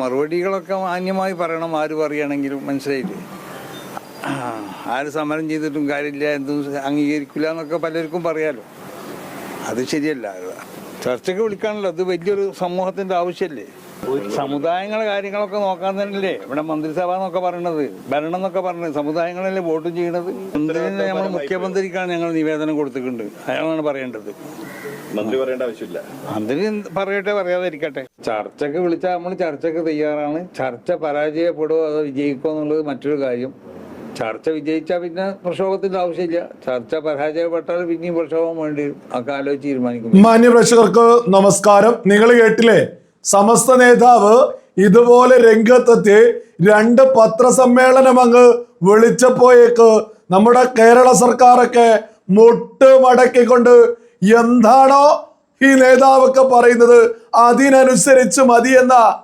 മറുപടികളൊക്കെ മാന്യമായി പറയണം ആര് പറയുകയാണെങ്കിലും മനസ്സിലായില്ലേ? ആര് സമരം ചെയ്തിട്ടും കാര്യമില്ല എന്തും അംഗീകരിക്കില്ല എന്നൊക്കെ പലർക്കും പറയാലോ. അത് ശരിയല്ല. ചർച്ചയ്ക്ക് വിളിക്കാണല്ലോ അത് വലിയൊരു സമൂഹത്തിന്റെ ആവശ്യമല്ലേ സമുദായങ്ങളെ കാര്യങ്ങളൊക്കെ നോക്കാൻ തന്നെയല്ലേ ഇവിടെ മന്ത്രിസഭ എന്നൊക്കെ പറയണത് ഭരണം എന്നൊക്കെ പറഞ്ഞത് സമുദായങ്ങളല്ലേ വോട്ട് ചെയ്യണത്? നമ്മൾ മുഖ്യമന്ത്രിക്കാണ് ഞങ്ങൾ നിവേദനം കൊടുത്തിട്ടുണ്ട്. അയാളാണ് പറയേണ്ടത്. മന്ത്രി പറയേണ്ട ആവശ്യമില്ല. മന്ത്രി പറയട്ടെ പറയാതിരിക്കട്ടെ. ചർച്ചക്ക് വിളിച്ചാൽ നമ്മൾ ചർച്ചക്ക് തയ്യാറാണ്. ചർച്ച പരാജയപ്പെടുമോ അതോ വിജയിക്കുമോ എന്നുള്ളത് മറ്റൊരു കാര്യം. ചർച്ച വിജയിച്ചാൽ പിന്നെ പ്രക്ഷോഭത്തിന്റെ ആവശ്യമില്ല. ചർച്ച പരാജയപ്പെട്ടാൽ പിന്നെയും പ്രക്ഷോഭം വേണ്ടി വരും. ഒക്കെ ആലോചിച്ച് തീരുമാനിക്കും. മാന്യപ്രേക്ഷകർക്ക് നമസ്കാരം. നിങ്ങൾ കേട്ടില്ലേ? സമസ്ത നേതാവ് ഇതുപോലെ രംഗത്തെത്തി രണ്ട് പത്രസമ്മേളനം അങ്ങ് വിളിച്ചപ്പോയേക്ക് നമ്മുടെ കേരള സർക്കാരൊക്കെ മുട്ട് മടക്കിക്കൊണ്ട് എന്താണോ ഈ നേതാവൊക്കെ പറയുന്നത്? അതിനനുസരിച്ച് മതി എന്ന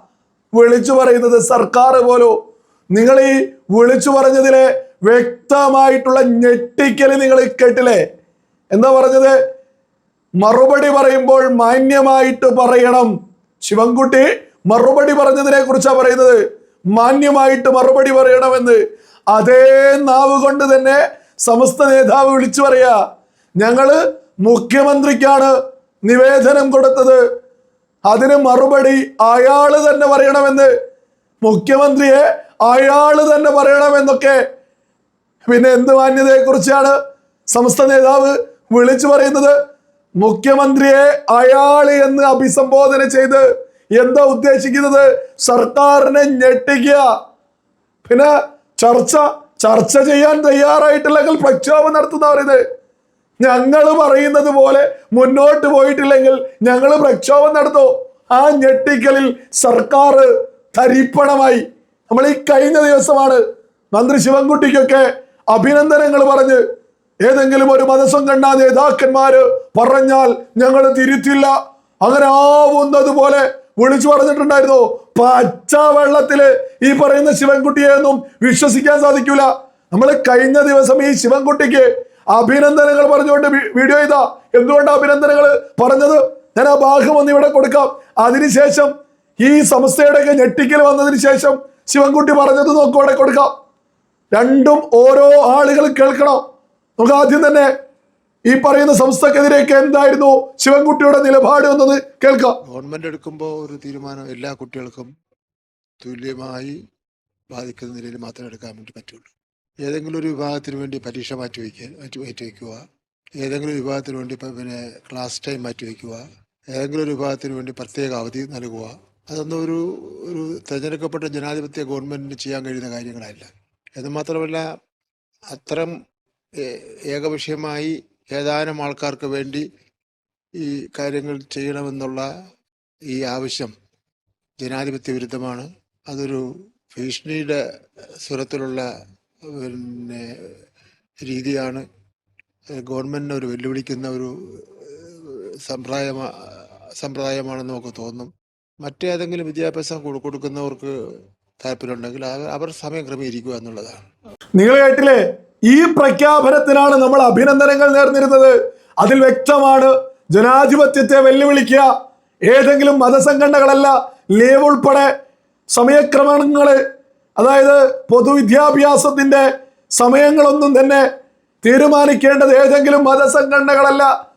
വിളിച്ചു പറയുന്നത് സർക്കാർ പോലും. നിങ്ങൾ ഈ വിളിച്ചു പറഞ്ഞതിലെ വ്യക്തമായിട്ടുള്ള ഞെട്ടിക്കൽ നിങ്ങൾ കേട്ടില്ലേ? എന്താ പറഞ്ഞത്? മറുപടി പറയുമ്പോൾ മാന്യമായിട്ട് പറയണം. ശിവൻകുട്ടി മറുപടി പറഞ്ഞതിനെ കുറിച്ചാണ് പറയുന്നത്. മാന്യമായിട്ട് മറുപടി പറയണമെന്ന്. അതേ നാവ് കൊണ്ട് തന്നെ സമസ്ത നേതാവ് വിളിച്ചു പറയാ. ഞങ്ങൾ മുഖ്യമന്ത്രിക്കാണ് നിവേദനം കൊടുത്തത്. അതിന് മറുപടി അയാൾ തന്നെ പറയണമെന്ന് മുഖ്യമന്ത്രിയെ അയാൾ തന്നെ പറയണമെന്നൊക്കെ. പിന്നെ എന്ത് മാന്യതയെ കുറിച്ചാണ് സംസ്ഥ നേതാവ് വിളിച്ചു പറയുന്നത്? മുഖ്യമന്ത്രിയെ അയാൾ എന്ന് അഭിസംബോധന ചെയ്ത് എന്താ ഉദ്ദേശിക്കുന്നത്? സർക്കാരിനെ ഞെട്ടിക്കുക. പിന്നെ ചർച്ച ചർച്ച ചെയ്യാൻ തയ്യാറായിട്ടില്ലെങ്കിൽ പ്രക്ഷോഭം നടത്തുന്ന പറയുന്നത് ഞങ്ങൾ പറയുന്നത് പോലെ മുന്നോട്ട് പോയിട്ടില്ലെങ്കിൽ ഞങ്ങൾ പ്രക്ഷോഭം നടത്തോ. ആ ഞെട്ടിക്കലിൽ സർക്കാർ തരിപ്പണമായി. നമ്മൾ ഈ കഴിഞ്ഞ ദിവസമാണ് മന്ത്രി ശിവൻകുട്ടിക്കൊക്കെ അഭിനന്ദനങ്ങൾ പറഞ്ഞ് ഏതെങ്കിലും ഒരു മതസം കണ്ട നേതാക്കന്മാര് പറഞ്ഞാൽ ഞങ്ങൾ തിരുത്തില്ല. അങ്ങനെ ആവുന്നത് പോലെ വിളിച്ചു പറഞ്ഞിട്ടുണ്ടായിരുന്നു. പച്ച വെള്ളത്തിൽ ഈ പറയുന്ന ശിവൻകുട്ടിയെ ഒന്നും വിശ്വസിക്കാൻ സാധിക്കൂല. നമ്മൾ കഴിഞ്ഞ ദിവസം ഈ ശിവൻകുട്ടിക്ക് അഭിനന്ദനങ്ങൾ പറഞ്ഞുകൊണ്ട് വീഡിയോ ചെയ്താ എന്തുകൊണ്ട് അഭിനന്ദനങ്ങൾ പറഞ്ഞത്? ഞാൻ ആ ഭാഗം ഒന്ന് ഇവിടെ കൊടുക്കാം. അതിനുശേഷം ഈ സംസ്ഥയുടെയൊക്കെ ഞെട്ടിക്കൽ വന്നതിന് ശേഷം ശിവൻകുട്ടി പറഞ്ഞത് നോക്കും അവിടെ കൊടുക്കാം. രണ്ടും ഓരോ ആളുകൾ കേൾക്കണം. നമുക്ക് ആദ്യം തന്നെ ഈ പറയുന്ന സംസ്ഥക്കെതിരെയൊക്കെ എന്തായിരുന്നു ശിവൻകുട്ടിയുടെ നിലപാട് എന്നത് കേൾക്കാം. ഗവൺമെന്റ് എടുക്കുമ്പോൾ ഒരു തീരുമാനം എല്ലാ കുട്ടികൾക്കും തുല്യമായി ബാധിക്കുന്ന നിലയിൽ മാത്രമേ എടുക്കാൻ വേണ്ടി പറ്റുള്ളൂ. ഏതെങ്കിലും ഒരു വിഭാഗത്തിന് വേണ്ടി പരീക്ഷ മാറ്റി വയ്ക്കുക ഏതെങ്കിലും ഒരു വിഭാഗത്തിന് വേണ്ടി പിന്നെ ക്ലാസ് ടൈം മാറ്റി വയ്ക്കുക. ഏതെങ്കിലും ഒരു വിഭാഗത്തിന് വേണ്ടി പ്രത്യേക അവധി നൽകുക. അതൊന്നും ഒരു ഒരു തിരഞ്ഞെടുക്കപ്പെട്ട ജനാധിപത്യ ഗവൺമെന്റിന് ചെയ്യാൻ കഴിയുന്ന കാര്യങ്ങളല്ല. എന്ന് മാത്രമല്ല അത്തരം ഏകപക്ഷീയമായി ഏതാനും ആൾക്കാർക്ക് വേണ്ടി ഈ കാര്യങ്ങൾ ചെയ്യണമെന്നുള്ള ഈ ആവശ്യം ജനാധിപത്യ വിരുദ്ധമാണ്. അതൊരു ഭീഷണിയുടെ സ്വരത്തിലുള്ള പിന്നെ രീതിയാണ് ഗവൺമെന്റിനെ ഒരു വെല്ലുവിളിക്കുന്ന ഒരു സമ്പ്രദായമാ സമ്പ്രദായമാണെന്ന് നമുക്ക് തോന്നും. മറ്റേതെങ്കിലും വിദ്യാഭ്യാസം കൊടു- കൊടുക്കുന്നവർക്ക് താല്പര്യമുണ്ടെങ്കിൽ അവർ സമയം ക്രമീകരിക്കുക എന്നുള്ളതാണ്. നിങ്ങൾ കേട്ടില്ലേ ഈ പ്രഖ്യാപനത്തിനാണ് നമ്മൾ അഭിനന്ദനങ്ങൾ നേർന്നിരുന്നത്. അതിൽ വ്യക്തമാണ് ജനാധിപത്യത്തെ വെല്ലുവിളിക്കുക. ഏതെങ്കിലും മതസംഘടനകളല്ല ലീവ് ഉൾപ്പെടെ സമയക്രമങ്ങൾ അതായത് പൊതുവിദ്യാഭ്യാസത്തിന്റെ സമയങ്ങളൊന്നും തന്നെ തീരുമാനിക്കേണ്ടത് ഏതെങ്കിലും മതസംഘടനകളല്ല.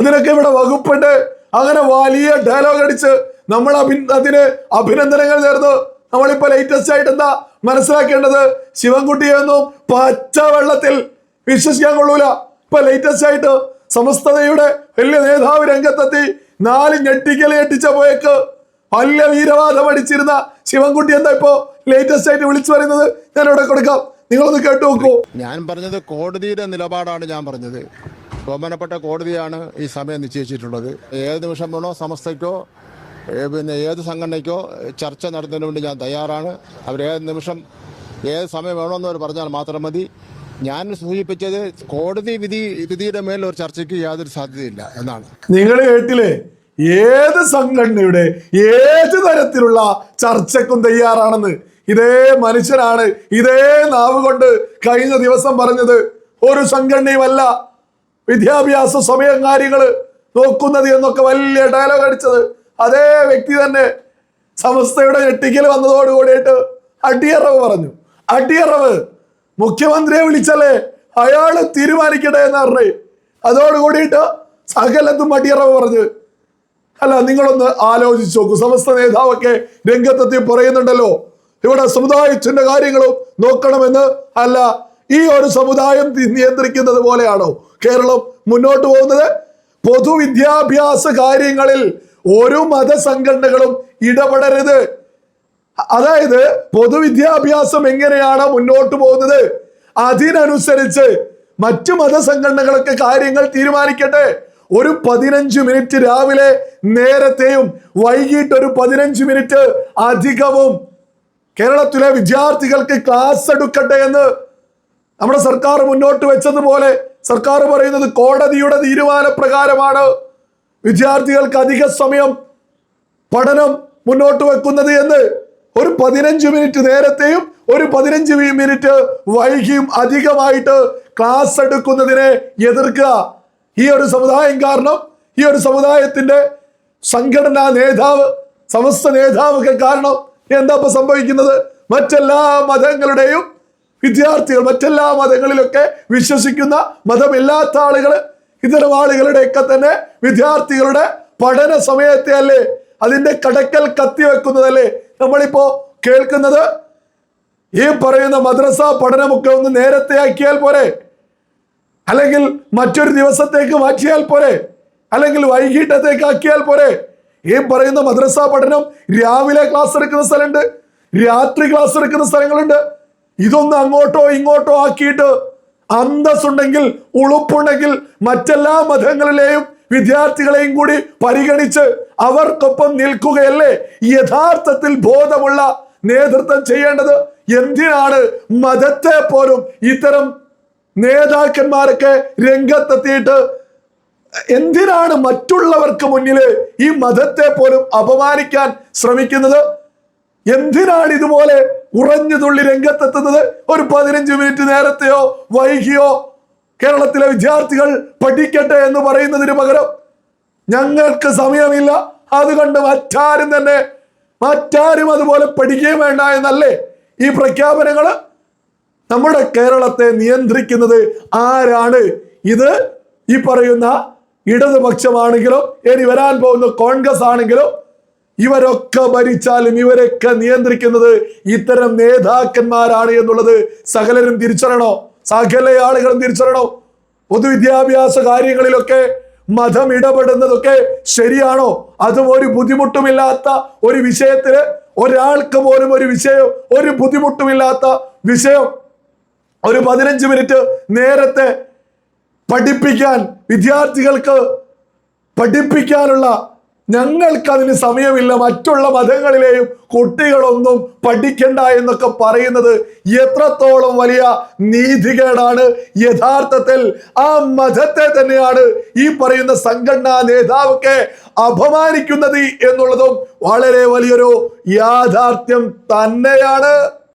അതിനൊക്കെ ഇവിടെ വകുപ്പുണ്ട്. അങ്ങനെ വലിയ ഡയലോഗ് അടിച്ച് നമ്മൾ അഭി അതിന് അഭിനന്ദനങ്ങൾ നേർന്നു. നമ്മളിപ്പോൾ ലേറ്റസ്റ്റ് ആയിട്ട് എന്താ മനസ്സിലാക്കേണ്ടത്? ശിവൻകുട്ടിയൊന്നും പച്ച വെള്ളത്തിൽ വിശ്വസിക്കാൻ കൊള്ളൂല. ഇപ്പൊ ലേറ്റസ്റ്റ് ആയിട്ട് സമസ്തയുടെ വലിയ നേതാവ് രംഗത്തെത്തി നാല് ഞെട്ടിക്കൽ ഞെട്ടിച്ച പോയേക്ക്. വലിയ വീരവാദം അടിച്ചിരുന്ന ശിവൻകുട്ടി എന്താ ഇപ്പോ ലേറ്റസ്റ്റ് ആയിട്ട് വിളിച്ചു പറയുന്നത്? ഞാൻ ഇവിടെ കൊടുക്കാം. നിങ്ങളൊന്ന് കേട്ടു നോക്കൂ. ഞാൻ പറഞ്ഞത് കോടതിയുടെ നിലപാടാണ് ഞാൻ പറഞ്ഞത്. ബഹുമാനപ്പെട്ട കോടതിയാണ് ഈ സമയം നിശ്ചയിച്ചിട്ടുള്ളത്. ഏത് നിമിഷം വേണോ സമസ്തയ്ക്കോ പിന്നെ ഏത് സംഘടനയ്ക്കോ ചർച്ച നടത്തുന്നതിന് വേണ്ടി ഞാൻ തയ്യാറാണ്. അവർ ഏത് നിമിഷം ഏത് സമയം വേണമെന്ന് അവർ പറഞ്ഞാൽ മാത്രം മതി. ഞാൻ സൂചിപ്പിച്ചത് കോടതി വിധി വിധിയുടെ മേൽ ഒരു ചർച്ചയ്ക്ക് യാതൊരു സാധ്യതയില്ല എന്നാണ്. നിങ്ങൾ കേട്ടില്ലേ? ഏത് സംഘടനയുടെ ഏത് തരത്തിലുള്ള ചർച്ചക്കും തയ്യാറാണെന്ന്. ഇതേ മനുഷ്യനാണ് ഇതേ നാവ് കൊണ്ട് കഴിഞ്ഞ ദിവസം പറഞ്ഞത്. ഒരു സംഘടനയുമല്ല വിദ്യാഭ്യാസ സമയം നോക്കുന്നത് എന്നൊക്കെ വലിയ ഡയലോഗ് അടിച്ചത്. അതേ വ്യക്തി തന്നെ സമസ്തയുടെ ഞെട്ടിക്കൽ വന്നതോടുകൂടിയിട്ട് അടിയറവ് പറഞ്ഞു. അടിയറവ് മുഖ്യമന്ത്രിയെ വിളിച്ചല്ലേ അയാൾ തീരുമാനിക്കട്ടെ എന്ന് പറഞ്ഞു. അതോട് കൂടിയിട്ട് സകലത്തും അടിയറവ് പറഞ്ഞു. അല്ല നിങ്ങളൊന്ന് ആലോചിച്ച് നോക്കൂ. സമസ്ത നേതാവൊക്കെ രംഗത്തെത്തി പറയുന്നുണ്ടല്ലോ. ഇവിടെ സമുദായത്തിന്റെ കാര്യങ്ങളും നോക്കണമെന്ന് അല്ല ഈ ഒരു സമുദായം നിയന്ത്രിക്കുന്നത് പോലെയാണോ? കേരളം മുന്നോട്ട് പോകുന്നത്? പൊതുവിദ്യാഭ്യാസ കാര്യങ്ങളിൽ ഒരു മതസംഘടനകളും ഇടപെടരുത്. അതായത് പൊതുവിദ്യാഭ്യാസം എങ്ങനെയാണ് മുന്നോട്ട് പോകുന്നത്? അതിനനുസരിച്ച് മറ്റു മതസംഘടനകളൊക്കെ കാര്യങ്ങൾ തീരുമാനിക്കട്ടെ. ഒരു പതിനഞ്ച് മിനിറ്റ് രാവിലെ നേരത്തെയും വൈകിട്ട് ഒരു പതിനഞ്ച് മിനിറ്റ് അധികവും കേരളത്തിലെ വിദ്യാർത്ഥികൾക്ക് ക്ലാസ് എടുക്കട്ടെ എന്ന് നമ്മുടെ സർക്കാർ മുന്നോട്ട് വെച്ചതുപോലെ സർക്കാർ പറയുന്നത് കോടതിയുടെ തീരുമാനപ്രകാരമാണ്. വിദ്യാർത്ഥികൾക്ക് അധിക സമയം പഠനം മുന്നോട്ട് വെക്കുന്നത് എന്ന് ഒരു പതിനഞ്ച് മിനിറ്റ് നേരത്തെയും ഒരു പതിനഞ്ച് മിനിറ്റ് വൈകിയും അധികമായിട്ട് ക്ലാസ് എടുക്കുന്നതിനെ എതിർക്കുക. ഈ ഒരു സമുദായം കാരണം ഈ ഒരു സമുദായത്തിന്റെ സംഘടനാ നേതാവ് സമസ്ത നേതാവൊക്കെ കാരണം എന്താ ഇപ്പൊ സംഭവിക്കുന്നത്? മറ്റെല്ലാ മതങ്ങളുടെയും വിദ്യാർത്ഥികൾ മറ്റെല്ലാ മതങ്ങളിലൊക്കെ വിശ്വസിക്കുന്ന മതമില്ലാത്ത ആളുകൾ ഇത്തരം ആളുകളുടെയൊക്കെ തന്നെ വിദ്യാർത്ഥികളുടെ പഠന സമയത്തെ അല്ലേ? അതിന്റെ കടക്കൽ കത്തി വെക്കുന്നതല്ലേ? നമ്മളിപ്പോ കേൾക്കുന്നത് ഈ പറയുന്ന മദ്രസ പഠനമൊക്കെ ഒന്ന് നേരത്തെ ആക്കിയാൽ പോരെ. അല്ലെങ്കിൽ മറ്റൊരു ദിവസത്തേക്ക് മാറ്റിയാൽ പോരെ. അല്ലെങ്കിൽ വൈകിട്ടത്തേക്ക് ആക്കിയാൽ പോരെ. ഈ പറയുന്ന മദ്രസ പഠനം രാവിലെ ക്ലാസ് എടുക്കുന്ന സ്ഥലമുണ്ട്. രാത്രി ക്ലാസ് എടുക്കുന്ന സ്ഥലങ്ങളുണ്ട്. ഇതൊന്ന് അങ്ങോട്ടോ ഇങ്ങോട്ടോ ആക്കിയിട്ട് അന്തസ്സുണ്ടെങ്കിൽ ഉളുപ്പുണ്ടെങ്കിൽ മറ്റെല്ലാ മതങ്ങളിലെയും വിദ്യാർത്ഥികളെയും കൂടി പരിഗണിച്ച് അവർക്കൊപ്പം നിൽക്കുകയല്ലേ? യഥാർത്ഥത്തിൽ ബോധമുള്ള നേതൃത്വം ചെയ്യേണ്ടത് എന്തിനാണ്? മതത്തെ പോലും ഇത്തരം നേതാക്കന്മാരൊക്കെ രംഗത്തെത്തിയിട്ട് എന്തിനാണ് മറ്റുള്ളവർക്ക് മുന്നിൽ ഈ മതത്തെ പോലും അപമാനിക്കാൻ ശ്രമിക്കുന്നത്? എന്തിനാണ് ഇതുപോലെ ഉറഞ്ഞു തുള്ളി രംഗത്തെത്തുന്നത്? ഒരു പതിനഞ്ച് മിനിറ്റ് നേരത്തെയോ വൈകിയോ കേരളത്തിലെ വിദ്യാർത്ഥികൾ പഠിക്കട്ടെ എന്ന് പറയുന്നതിന് പകരം ഞങ്ങൾക്ക് സമയമില്ല. അതുകൊണ്ട് മറ്റാരും തന്നെ മറ്റാരും അതുപോലെ പഠിക്കുകയും വേണ്ട എന്നല്ലേ ഈ പ്രഖ്യാപനങ്ങൾ? നമ്മുടെ കേരളത്തെ നിയന്ത്രിക്കുന്നത് ആരാണ്? ഇത് ഈ പറയുന്ന ഇടതുപക്ഷമാണെങ്കിലും ഇനി വരാൻ പോകുന്ന കോൺഗ്രസ് ആണെങ്കിലും ഇവരൊക്കെ ഭരിച്ചാലും ഇവരൊക്കെ നിയന്ത്രിക്കുന്നത് ഇത്തരം നേതാക്കന്മാരാണ് എന്നുള്ളത് സകലരും തിരിച്ചറിയണോ? സകല ആളുകളും തിരിച്ചറിയണോ? പൊതുവിദ്യാഭ്യാസ കാര്യങ്ങളിലൊക്കെ മതം ഇടപെടുന്നതൊക്കെ ശരിയാണോ? അതും ഒരു ബുദ്ധിമുട്ടുമില്ലാത്ത ഒരു വിഷയത്തിൽ ഒരാൾക്ക് പോലും ഒരു വിഷയം ഒരു ബുദ്ധിമുട്ടുമില്ലാത്ത വിഷയം ഒരു പതിനഞ്ച് മിനിറ്റ് നേരത്തെ പഠിപ്പിക്കാൻ വിദ്യാർത്ഥികൾക്ക് പഠിപ്പിക്കാനുള്ള ഞങ്ങൾക്ക് അതിന് സമയമില്ല. മറ്റുള്ള മതങ്ങളിലെയും കുട്ടികളൊന്നും പഠിക്കണ്ട എന്നൊക്കെ പറയുന്നത് എത്രത്തോളം വലിയ നീതികേടാണ്. യഥാർത്ഥത്തിൽ ആ മതത്തെ തന്നെയാണ് ഈ പറയുന്ന സംഘടനാ നേതാവൊക്കെ അപമാനിക്കുന്നത് എന്നുള്ളതും വളരെ വലിയൊരു യാഥാർത്ഥ്യം തന്നെയാണ്.